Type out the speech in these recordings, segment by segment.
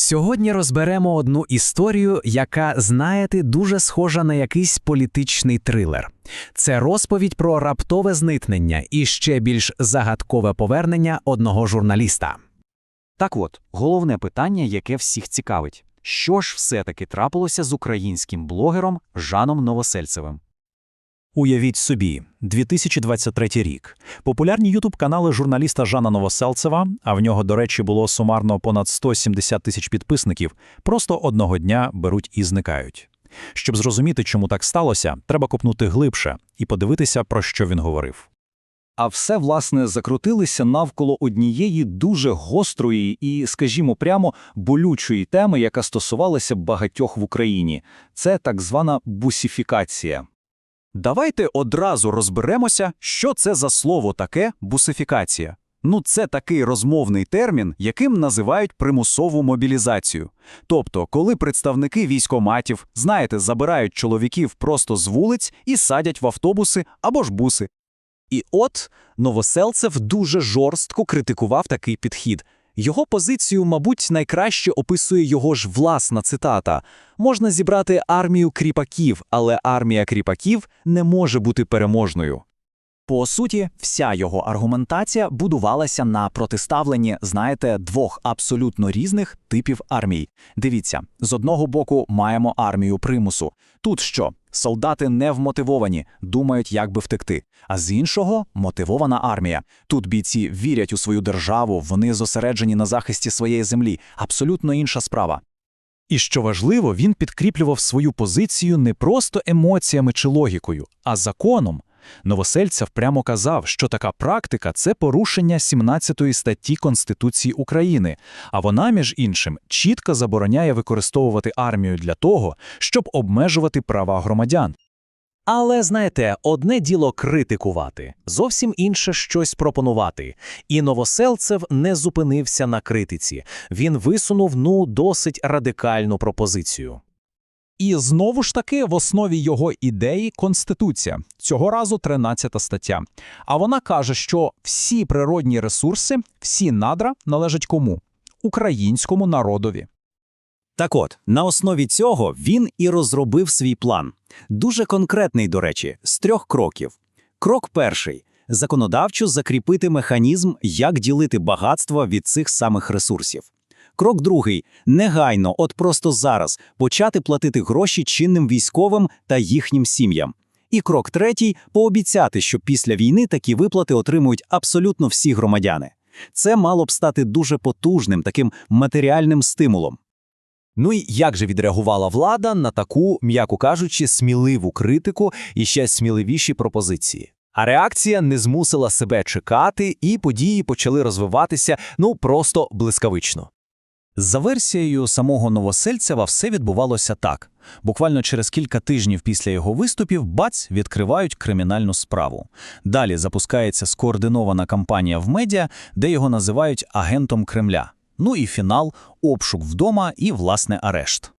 Сьогодні розберемо одну історію, яка, знаєте, дуже схожа на якийсь політичний трилер. Це розповідь про раптове зникнення і ще більш загадкове повернення одного журналіста. Так от, головне питання, яке всіх цікавить. Що ж все-таки трапилося з українським блогером Жаном Новосельцевим? Уявіть собі, 2023 рік. Популярні ютуб-канали журналіста Жана Новоселцева, а в нього, до речі, було сумарно понад 170 тисяч підписників, просто одного дня беруть і зникають. Щоб зрозуміти, чому так сталося, треба копнути глибше і подивитися, про що він говорив. А все, власне, закрутилися навколо однієї дуже гострої і, скажімо прямо, болючої теми, яка стосувалася багатьох в Україні. Це так звана бусифікація. Давайте одразу розберемося, що це за слово таке бусифікація. Ну, це такий розмовний термін, яким називають примусову мобілізацію. Тобто, коли представники військоматів, знаєте, забирають чоловіків просто з вулиць і садять в автобуси або ж буси. І от Новоселцев дуже жорстко критикував такий підхід. Його позицію, мабуть, найкраще описує його ж власна цитата. Можна зібрати армію кріпаків, але армія кріпаків не може бути переможною. По суті, вся його аргументація будувалася на протиставленні, знаєте, двох абсолютно різних типів армій. Дивіться, з одного боку маємо армію примусу. Тут що? Солдати не вмотивовані, думають, як би втекти. А з іншого мотивована армія. Тут бійці вірять у свою державу, вони зосереджені на захисті своєї землі. Абсолютно інша справа. І що важливо, він підкріплював свою позицію не просто емоціями чи логікою, а законом. Новосельцев прямо казав, що така практика це порушення 17 статті Конституції України, а вона, між іншим, чітко забороняє використовувати армію для того, щоб обмежувати права громадян. Але знаєте, одне діло критикувати, зовсім інше щось пропонувати. І Новоселцев не зупинився на критиці. Він висунув ну досить радикальну пропозицію. І знову ж таки в основі його ідеї Конституція, цього разу 13 стаття. А вона каже, що всі природні ресурси, всі надра належать кому? Українському народові. Так от, на основі цього він і розробив свій план. Дуже конкретний, до речі, з трьох кроків. Крок перший законодавчо закріпити механізм, як ділити багатство від цих самих ресурсів. Крок другий негайно, от просто зараз, почати платити гроші чинним військовим та їхнім сім'ям. І крок третій пообіцяти, що після війни такі виплати отримують абсолютно всі громадяни. Це мало б стати дуже потужним таким матеріальним стимулом. Ну і як же відреагувала влада на таку, м'яко кажучи, сміливу критику і ще сміливіші пропозиції? А реакція не змусила себе чекати, і події почали розвиватися ну просто блискавично. За версією самого Новосельцева все відбувалося так. Буквально через кілька тижнів після його виступів бац відкривають кримінальну справу. Далі запускається скоординована кампанія в медіа, де його називають агентом Кремля. Ну і фінал обшук вдома і, власне, арешт.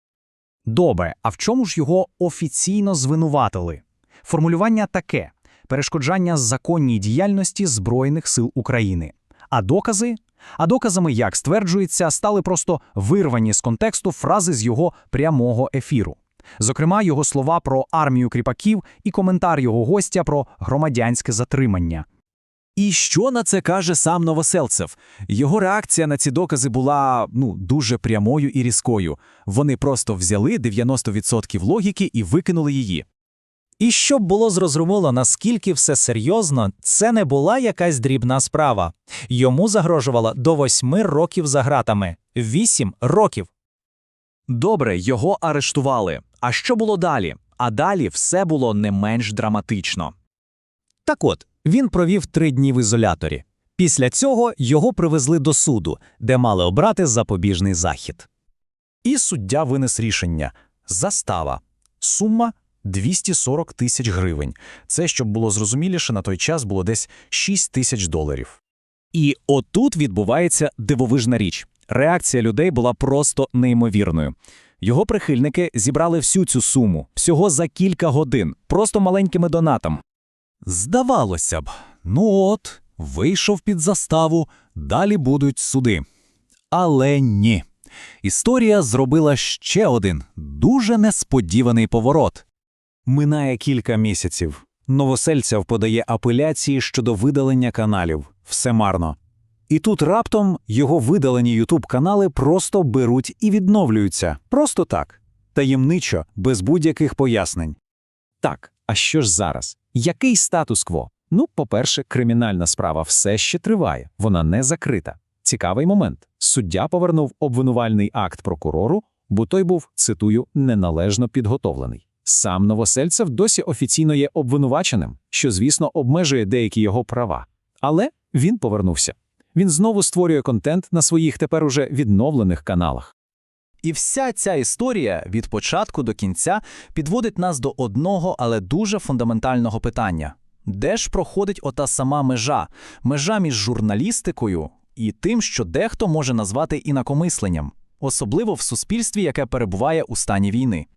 Добре, а в чому ж його офіційно звинуватили? Формулювання таке: перешкоджання законній діяльності Збройних сил України. А докази? А доказами, як стверджується, стали просто вирвані з контексту фрази з його прямого ефіру. Зокрема, його слова про армію кріпаків і коментар його гостя про громадянське затримання. І що на це каже сам Новоселцев? Його реакція на ці докази була ну дуже прямою і різкою. Вони просто взяли 90% логіки і викинули її. І щоб було зрозуміло, наскільки все серйозно, це не була якась дрібна справа. Йому загрожувало до восьми років за гратами. Вісім років. Добре, його арештували. А що було далі? А далі все було не менш драматично. Так от, він провів три дні в ізоляторі. Після цього його привезли до суду, де мали обрати запобіжний захід. І суддя винес рішення – застава. Сума – 240 тисяч гривень. Це, щоб було зрозуміліше, на той час було десь 6 тисяч доларів. І отут відбувається дивовижна річ. Реакція людей була просто неймовірною. Його прихильники зібрали всю цю суму всього за кілька годин, просто маленькими донатом. Здавалося б, ну от, вийшов під заставу, далі будуть суди. Але ні. Історія зробила ще один дуже несподіваний поворот. Минає кілька місяців. Новосельцев подає апеляції щодо видалення каналів. Все марно. І тут раптом його видалені ютуб-канали просто беруть і відновлюються. Просто так. Таємничо, без будь-яких пояснень. Так, а що ж зараз? Який статус-кво? Ну, по-перше, кримінальна справа все ще триває, вона не закрита. Цікавий момент. Суддя повернув обвинувальний акт прокурору, бо той був, цитую, неналежно підготовлений. Сам Новосельцев досі офіційно є обвинуваченим, що, звісно, обмежує деякі його права. Але він повернувся. Він знову створює контент на своїх тепер уже відновлених каналах. І вся ця історія від початку до кінця підводить нас до одного, але дуже фундаментального питання: де ж проходить ота сама межа, межа між журналістикою і тим, що дехто може назвати інакомисленням, особливо в суспільстві, яке перебуває у стані війни?